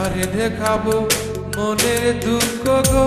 কারে দেখাবো মনের দুঃখ গো।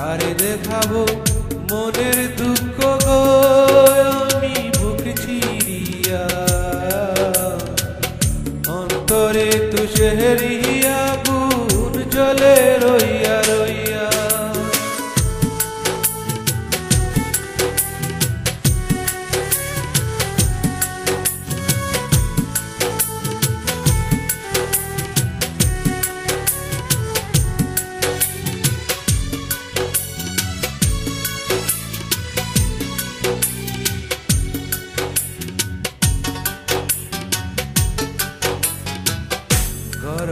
কারে দেখাবো মনের দুঃখ গো? আমি বুক চিরিয়া অন্তরে তুষেরিয়া গুণ জলে রইয়া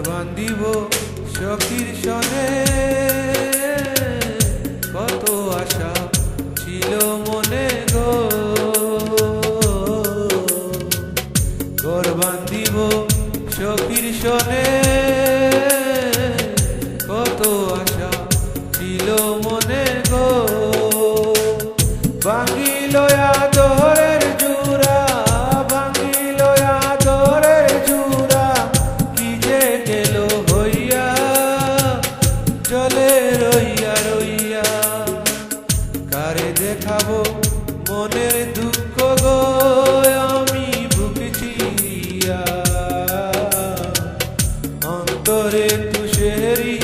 বান্ধিব সখীর সনে। কত আশা ছিল মনে গো। ঘর বান্ধিব সখীর সনে। চলে রইয়া রইয়া। কারে দেখাবো মনের দুঃখ গো? আমি বুক চিরিয়া অন্তরে তুষেরি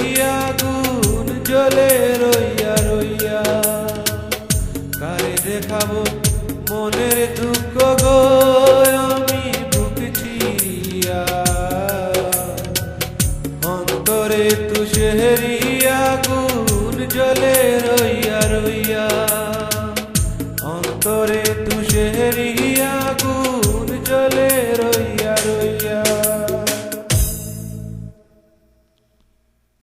গুণ জ্বলে রইয়া রইয়া। কারে দেখাবো মনের দুঃখ দেহেরিয়া গুণ জলে রইয়া রইয়া অন্তরে তুষেরিয়া